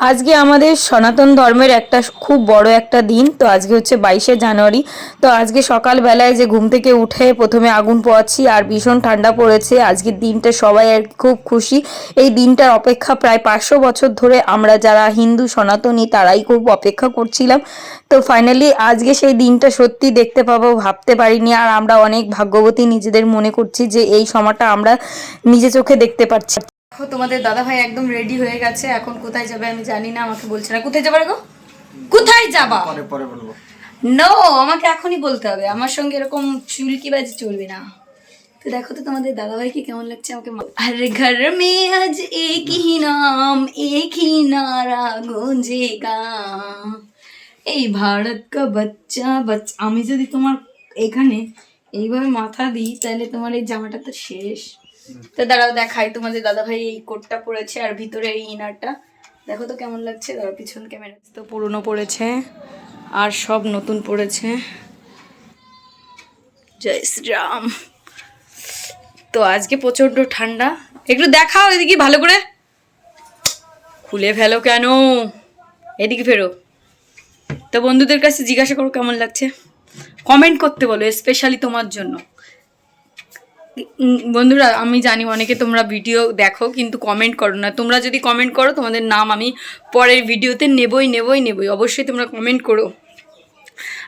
আজকে আমাদের সনাতন ধর্মের একটা খুব বড় একটা দিন, তো আজকে হচ্ছে বাইশে জানুয়ারি। তো আজকে সকালবেলায় যে ঘুম থেকে উঠে প্রথমে আগুন পোয়াচ্ছি, আর ভীষণ ঠান্ডা পড়েছে। আজকের দিনটা সবাই আর খুব খুশি। এই দিনটার অপেক্ষা প্রায় পাঁচশো বছর ধরে আমরা যারা হিন্দু, সনাতনী, তারাই খুব অপেক্ষা করছিলাম। তো ফাইনালি আজকে সেই দিনটা সত্যি দেখতে পাবো, ভাবতে পারিনি, আর আমরা অনেক ভাগ্যবতী নিজেদের মনে করছি যে এই সময়টা আমরা নিজে চোখে দেখতে পাচ্ছি দেখো তোমাদের দাদা ভাই একদম রেডি হয়ে গেছে। এখন কোথায় যাবে আমি জানি না আমাকে বলছে না। কোথায় যাবার গো? কোথায় যাবা? পরে পরে বলব। নো আমাকে এখনই বলতে হবে। আমার সঙ্গে এরকম চুলকি বাজি চলবে না। তো দেখো তো তোমাদের দাদা ভাইকে কেমন লাগছে আমাকে হর ঘর মে আজ এক হি নাম এক হি নারা গুঞ্জেগা। এই ভারত কা বাচ্চা বাচ্চা আমি যদি তোমার এখানে এইভাবে মাথা দিই তাহলে তোমার এই জামাটা তো শেষ। তো দাঁড়াও, দেখাই। তোমাদের দাদা ভাই এই কোটটা পরেছে আর ভিতরে এই ইনারটা দেখো তো কেমন লাগছে? দাঁড়াও, পিছন ক্যামেরা তো পুরনো পড়েছে আর সব নতুন পড়েছে। জয় শ্রীরাম। তো আজকে প্রচণ্ড ঠান্ডা। একটু দেখাও এদিকে, ভালো করে। খুলে ফেলো কেন? এদিকে ফেরো। তো বন্ধুদের কাছে জিজ্ঞাসা করো কেমন লাগছে। কমেন্ট করতে বলো স্পেশালি তোমার জন্য। বন্ধুরা, আমি জানি অনেকে তোমরা ভিডিও দেখো, কিন্তু কমেন্ট করো না। তোমরা যদি কমেন্ট করো, তোমাদের নাম আমি পরের ভিডিওতে নেবই নেবই নেবই। অবশ্যই তোমরা কমেন্ট করো।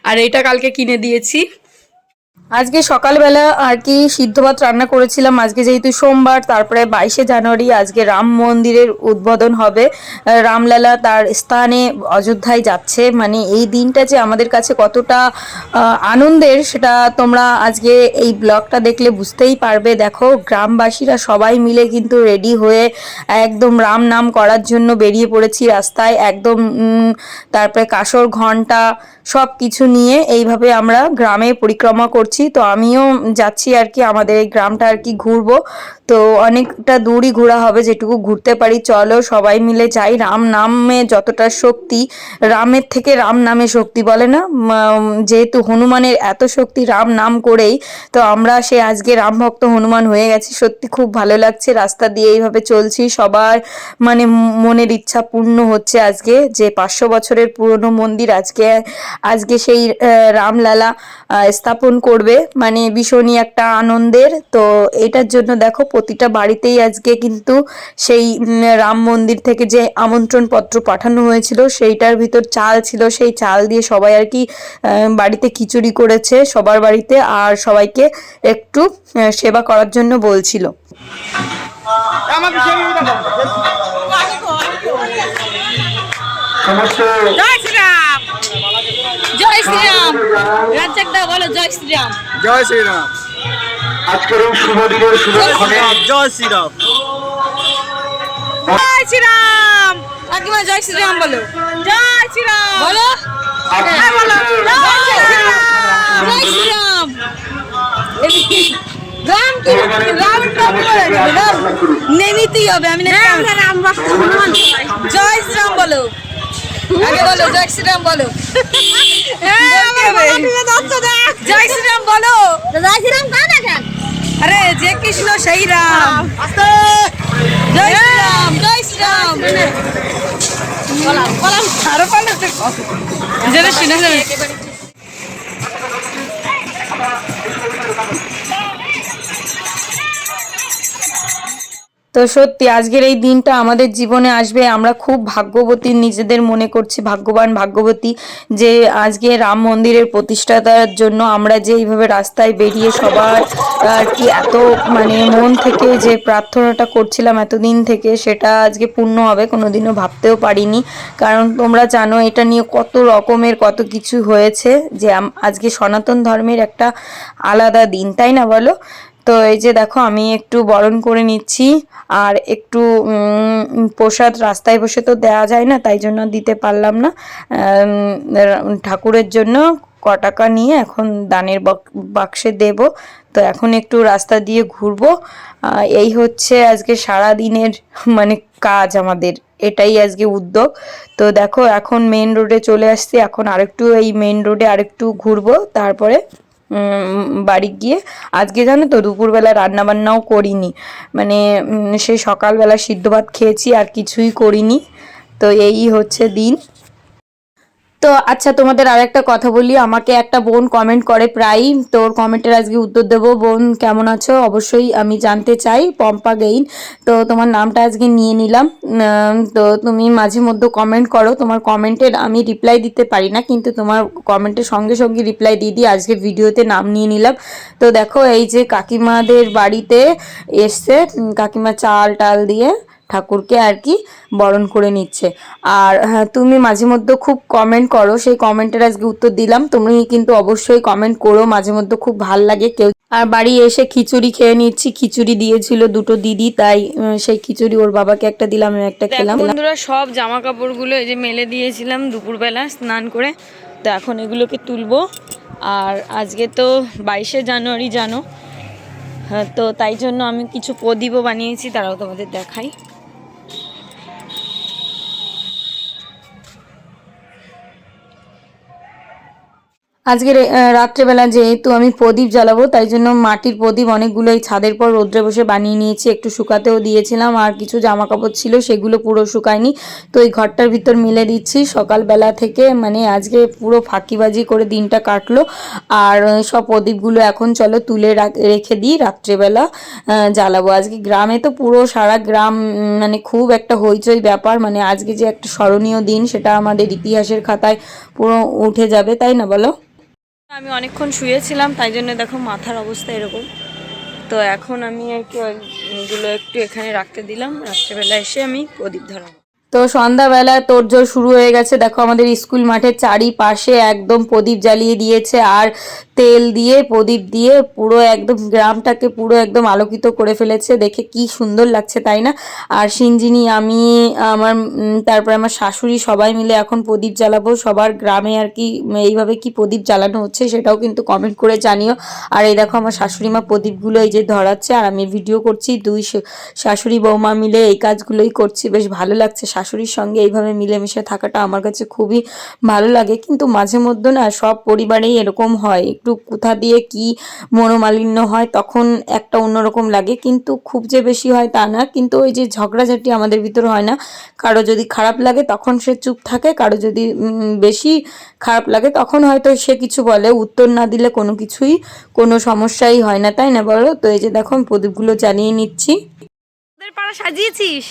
আর এটা কালকে কিনে দিয়েছি। আজকে সকালবেলা আর কি সিদ্ধ ভাত রান্না করেছিলাম। আজকে যেহেতু সোমবার, তারপরে বাইশে জানুয়ারি, আজকে রাম মন্দিরের উদ্বোধন হবে। রামলালা তার স্থানে অযোধ্যায় যাচ্ছে। মানে এই দিনটা যে আমাদের কাছে কতটা আনন্দের, সেটা তোমরা আজকে এই ব্লগটা দেখলে বুঝতেই পারবে। দেখো, গ্রামবাসীরা সবাই মিলে কিন্তু রেডি হয়ে একদম রাম নাম করার জন্য বেরিয়ে পড়েছি রাস্তায়। একদম তারপরে কাসর ঘণ্টা সব কিছু নিয়ে এইভাবে আমরা গ্রামে পরিক্রমা করছি। তো আমিও যাচ্ছি আর কি, আমাদের এই গ্রামটা আর কি ঘুরবো। তো অনেকটা দূরই ঘোরা হবে, যেটুকু ঘুরতে পারি। চলো সবাই মিলে যাই, রাম নামে যতটা শক্তি, রামের থেকে রাম নামে শক্তি বলে না? যেহেতু হনুমানের এত শক্তি রাম নাম করেই, তো আমরা সে আজকে রাম ভক্ত হনুমান হয়ে গেছি। সত্যি খুব ভালো লাগছে, রাস্তা দিয়ে এইভাবে চলছি। সবার মানে মনের ইচ্ছা পূর্ণ হচ্ছে আজকে, যে পাঁচশো বছরের পুরনো মন্দির আজকে আজকে সেই রামলালা স্থাপন করবে। মানে ভীষণই একটা আনন্দের। তো এটার জন্য দেখো প্রতিটা বাড়িতেই আজকে কিন্তু সেই রাম মন্দির থেকে যে আমন্ত্রণ পত্র পাঠানো হয়েছিল সেইটার ভিতর চাল ছিল। সেই চাল দিয়ে সবাই আর কি আহ, বাড়িতে খিচুড়ি করেছে সবার বাড়িতে আর সবাইকে একটু আহ, সেবা করার জন্য বলছিল। আমাকে জয় শ্রীরাম জয় শ্রীরাম। বলো জয় শ্রীরাম। জয় শ্রীরাম। আজকের এই শুভ দিনের সুরক্ষণে জয় শ্রীরাম জয় শ্রীরাম। কাকিমা জয় শ্রীরাম বলো। জয় শ্রীরাম। বলো। হ্যাঁ, জয় শ্রীরাম। জয় রাম কি? রাম নেমিতেই হবে আমি না রাম। জয় শ্রীরাম বলো। আগে বলো জয় শ্রীরাম বলো। জয় শ্রীরাম বলো। জয় শ্রীরাম কান এখন আরে যে কৃষ্ণ সেই রাম। জয় শ্রীরাম জয় শ্রীরাম। বলাম বলাম আরও পাল্লাতে যেন শুনে যাবে। তো সত্যি, আজকের এই দিনটা আমাদের জীবনে আসবে, আমরা খুব ভাগ্যবতী, নিজেদের মনে করছি ভাগ্যবান ভাগ্যবতী যে আজকে রাম মন্দিরের প্রতিষ্ঠাতার জন্য আমরা যে এইভাবে রাস্তায় বেরিয়ে সবার, আর কি এত মানে মন থেকে যে প্রার্থনাটা করছিলাম এতদিন থেকে, সেটা আজকে পূর্ণ হবে, কোনোদিনও ভাবতেও পারিনি। কারণ তোমরা জানো, এটা নিয়ে কত রকমের কত কিছু হয়েছে যে আজকে সনাতন ধর্মের একটা আলাদা দিন, তাই না বলো? তো এই যে দেখো, আমি একটু বরণ করে নিচ্ছি। আর একটু প্রসাদ রাস্তায় বসে তো দেওয়া যায় না, তাই জন্য দিতে পারলাম না। ঠাকুরের জন্য ক টাকা নিয়ে এখন দানের বক- বাক্সে দেব। তো এখন একটু রাস্তা দিয়ে ঘুরবো। এই হচ্ছে আজকে সারা দিনের মানে কাজ আমাদের। এটাই আজকে উদ্যোগ। তো দেখো, এখন মেন রোডে চলে আসছি। এখন আরেকটু এই মেন রোডে আরেকটু ঘুরবো। তারপরে বাড়ি গিয়ে। আজকে জানো তো, দুপুরবেলা রান্না বান্নাও করিনি। মানে সেই সকালবেলা সিদ্ধ ভাত খেয়েছি, আর কিছুই করিনি। তো এই হচ্ছে দিন। তো আচ্ছা তোমাদের আর একটা কথা বলি। আমাকে একটা বোন কমেন্ট করে প্রায়ই। তোর কমেন্টের আজকে উত্তর দেবো। বোন, কেমন আছো? অবশ্যই আমি জানতে চাই। পম্পা গেইন। তো তোমার নামটা আজকে নিয়ে নিলাম। তো তুমি মাঝে মধ্যে কমেন্ট করো। তোমার কমেন্টের আমি রিপ্লাই দিতে পারি না, কিন্তু তোমার কমেন্টের সঙ্গে সঙ্গে রিপ্লাই দিয়ে দিই আজকে ভিডিওতে নাম নিয়ে নিলাম। তো দেখো, এই যে কাকিমাদের বাড়িতে এসছে কাকিমা চাল টাল দিয়ে। ঠাকুরকে আর কি বরণ করে নিচ্ছে। আর হ্যাঁ, তুমি মাঝে মধ্যে খুব কমেন্ট করো সেই কমেন্টের আজকে উত্তর দিলাম। তুমি কিন্তু অবশ্যই কমেন্ট করো মাঝে মধ্যে খুব ভালো লাগে কেউ। আর বাড়ি এসে খিচুড়ি খেয়ে নিচ্ছি খিচুড়ি দিয়েছিল দুটো দিদি তাই সেই খিচুড়ি ওর বাবাকে একটা দিলাম একটা খেলাম। বন্ধুরা সব জামা কাপড়গুলো এই যে মেলে দিয়েছিলাম দুপুরবেলা স্নান করে। তো এখন এগুলোকে তুলবো। আর আজকে তো বাইশে জানুয়ারি জানো? হ্যাঁ তো তাই জন্য আমি কিছু প্রদীপও বানিয়েছি তারাও তোমাদের দেখাই। আজকের আহ, রাত্রেবেলা যেহেতু আমি প্রদীপ জ্বালাবো তাই জন্য মাটির প্রদীপ অনেকগুলো এই ছাদের পর রোদ্রে বসে বানিয়ে নিয়েছি। একটু শুকাতেও দিয়েছিলাম আর কিছু জামা কাপড় ছিল সেগুলো পুরো শুকায়নি। তো এই ঘরটার ভিতর মিলে দিচ্ছি। সকালবেলা থেকে মানে আজকে পুরো ফাঁকিবাজি করে দিনটা কাটলো। আর সব প্রদীপগুলো এখন চলো তুলে রেখে দিই রাত্রেবেলা জ্বালাবো। আজকে গ্রামে তো পুরো সারা গ্রাম মানে খুব একটা হইচই ব্যাপার। মানে আজকে যে একটা স্মরণীয় দিন সেটা আমাদের ইতিহাসের খাতায় পুরো উঠে যাবে তাই না বলো? আমি অনেকক্ষণ শুয়েছিলাম, তাই জন্য দেখো মাথার অবস্থা এরকম। তো এখন আমি আর কি এগুলো একটু এখানে রাখতে দিলাম। রাত্রেবেলা এসে আমি প্রদীপ ধরাবো। তো সন্ধ্যাবেলা তোড়জোড় শুরু হয়ে গেছে। দেখো আমাদের স্কুল মাঠের চারিপাশে একদম প্রদীপ জ্বালিয়ে দিয়েছে আর তেল দিয়ে, প্রদীপ দিয়ে পুরো একদম গ্রামটাকে পুরো একদম আলোকিত করে ফেলেছে। দেখে কি সুন্দর লাগছে, তাই না? আর সিঞ্জিনি আমি, আমার তারপরে আমার শাশুড়ি সবাই মিলে এখন প্রদীপ জ্বালাবো। সবার গ্রামে আর কি, এইভাবে কি প্রদীপ জ্বালানো হচ্ছে সেটাও কিন্তু কমেন্ট করে জানিও। আর এই দেখো আমার শাশুড়ি মা প্রদীপগুলো এই যে ধরাচ্ছে আর আমি ভিডিও করছি। দুই শাশুড়ি বৌমা মিলে এই কাজগুলোই করছি। বেশ ভালো লাগছে শাশুড়ির সঙ্গে এইভাবে মিলেমিশে থাকাটা আমার কাছে খুবই ভালো লাগে। কিন্তু মাঝে মধ্যে না সব পরিবারেই এরকম হয়। একটু কোথা দিয়ে কি মনোমালিন্য হয় তখন একটা অন্যরকম লাগে। কিন্তু খুব যে বেশি হয় তা না। কিন্তু ওই যে ঝগড়াঝাটি আমাদের ভিতর হয় না। কারও যদি খারাপ লাগে তখন সে চুপ থাকে। কারও যদি বেশি খারাপ লাগে তখন হয়তো সে কিছু বলে। উত্তর না দিলে কোনো কিছুই, কোনো সমস্যাই হয় না। তাই না বলো? তো এই যে দেখো প্রদীপগুলো জানিয়ে নিচ্ছি। সাজিয়েছিস?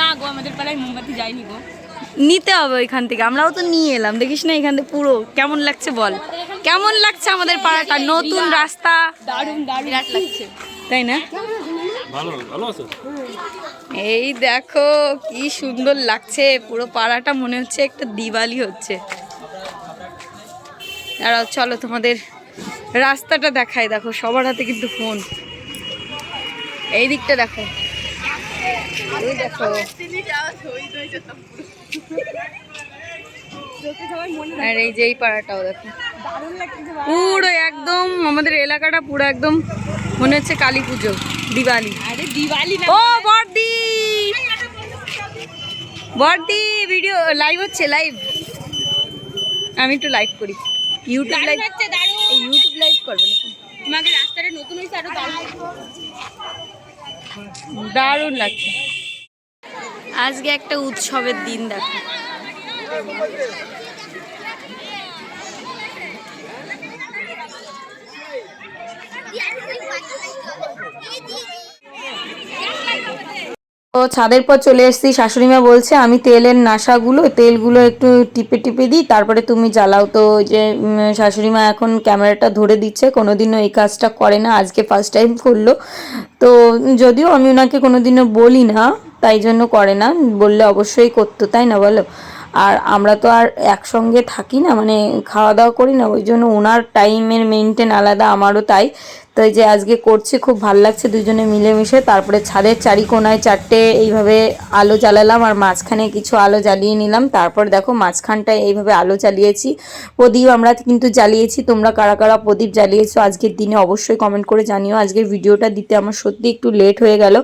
না গো আমাদের পাড়ায় মোমবাতি যায়নি গো। নিতে হবে ওইখান থেকে আমরাও তো নিয়ে এলাম। দেখিস না এখান থেকে পুরো কেমন লাগছে বল। কেমন লাগছে আমাদের পাড়াটা? নতুন রাস্তা। দারুণ দারুণ। লাগছে। তাই না? ভালো ভালো আছো? এই দেখো কি সুন্দর লাগছে। পুরো পাড়াটা মনে হচ্ছে একটা দিওয়ালি হচ্ছে। দাঁড়াও চলো তোমাদের রাস্তাটা দেখায় দেখো সবার হাতে কিন্তু ফোন। এই দিকটা দেখো। এই দেখো। আর এই যে এই পাড়াটাও দেখো। পুরো একদম আমাদের এলাকাটা পুরো একদম মনে হচ্ছে কালী পুজো দিওয়ালি। আরে দিওয়ালি ও বর্দি বর্দি ভিডিও লাইভ হচ্ছে লাইভ আমি একটু লাইভ করি। ইউটিউব লাইভ ইউটিউব লাইভ করবে নাকি? তোমাকে রাস্তাটা নতুন হয়েছে আরও দারুণ লাগছে। আজকে একটা উৎসবের দিন দেখো। তো ছাদের পর চলে এসেছি। শাশুড়িমা বলছে, আমি তেলের নাশাগুলো, তেলগুলো একটু টিপে টিপে দিই, তারপরে তুমি জ্বালাও। তো যে শাশুড়িমা এখন ক্যামেরাটা ধরে দিচ্ছে, কোনোদিনও এই কাজটা করে না, আজকে ফার্স্ট টাইম করল। তো যদিও আমি ওনাকে কোনোদিনও বলি না, তাই জন্য করে না, বললে অবশ্যই করতো, তাই না বলো? আর আমরা তো আর একসঙ্গে থাকি না মানে খাওয়া দাওয়া করি না, ওই জন্য ওনার টাইমের মেনটেন আলাদা, আমারও তাই। তো এই যে আজকে করছে, খুব ভালো লাগছে দুজনে মিলেমিশে। তারপরে ছাদের চারি কোনায় চারটে এইভাবে আলো জ্বালালাম আর মাঝখানে কিছু আলো জ্বালিয়ে নিলাম। তারপর দেখো মাঝখানটায় এইভাবে আলো জ্বালিয়েছি। প্রদীপ আমরা কিন্তু জ্বালিয়েছি। তোমরা কারা কারা প্রদীপ জ্বালিয়েছো আজকের দিনে অবশ্যই কমেন্ট করে জানিও। আজকের ভিডিওটা দিতে আমার সত্যি একটু লেট হয়ে গেল।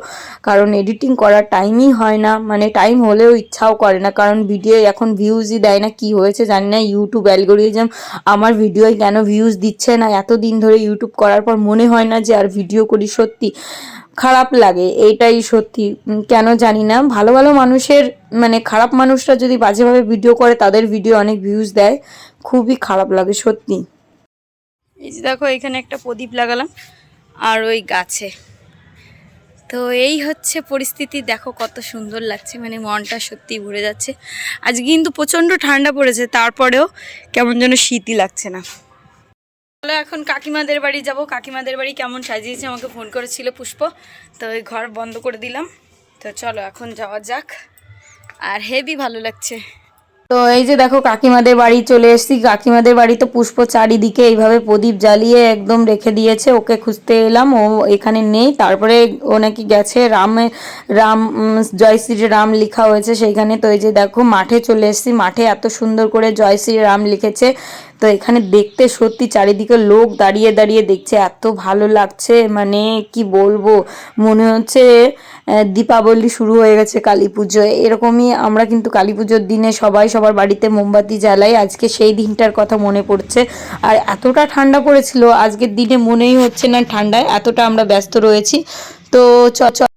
কারণ এডিটিং করার টাইমই হয় না। মানে টাইম হলেও ইচ্ছাও করে না। কারণ ভিডিও এখন ভিউজই দেয় না। কি হয়েছে জানি না। ইউটিউব অ্যালগোরিজম আমার ভিডিওয় কেন ভিউজ দিচ্ছে না? এতদিন ধরে ইউটিউব করার পর মনে হয় না যে আর ভিডিও করি সত্যি খারাপ লাগে, এইটাই সত্যি। কেন জানি না। ভালো ভালো মানুষের মানে খারাপ মানুষরা যদি বাজেভাবে ভিডিও করে, তাদের ভিডিও অনেক ভিউজ দেয়। খুবই খারাপ লাগে, সত্যি। এই যে দেখো, এখানে একটা প্রদীপ লাগালাম, আর ওই গাছে। তো এই হচ্ছে পরিস্থিতি। দেখো কত সুন্দর লাগছে মানে মনটা সত্যি ভরে যাচ্ছে। আজকে কিন্তু প্রচণ্ড ঠান্ডা পড়েছে, তারপরেও কেমন যেন শীতই লাগছে না। চলো এখন কাকিমাদের বাড়ি যাব। কাকিমাদের বাড়ি কেমন সাজিয়েছে আমাকে ফোন করেছিল পুষ্প। তো ওই ঘর বন্ধ করে দিলাম। তো চলো এখন যাওয়া যাক। আর হেভি ভালো লাগছে। তো এই যে দেখো কাকিমাদের বাড়ি চলে এসেছি। কাকিমাদের বাড়ি তো পুষ্প চারিদিকে এইভাবে প্রদীপ জ্বালিয়ে একদম রেখে দিয়েছে। ওকে খুঁজতে এলাম। ও এখানে নেই। তারপরে ও নাকি গেছে রামে রাম জয় শ্রী রাম লেখা হয়েছে সেইখানে। তো এই যে দেখো মাঠে চলে এসেছি। মাঠে এত সুন্দর করে জয় শ্রী রাম লিখেছে। তো এখানে দেখতে সত্যি চারিদিকে লোক দাঁড়িয়ে দাঁড়িয়ে দেখছে, এত ভালো লাগছে। মানে কি বলব, মনে হচ্ছে দীপাবলি শুরু হয়ে গেছে কালী পুজোয় এরকমই আমরা কিন্তু কালী পুজোর দিনে সবাই সবার বাড়িতে মোমবাতি জ্বালাই, আজকে সেই দিনটার কথা মনে পড়ছে। আর এতটা ঠান্ডা পড়েছিল, আজকের দিনে মনেই হচ্ছে না ঠান্ডায়, এতটা আমরা ব্যস্ত রয়েছি। তো চ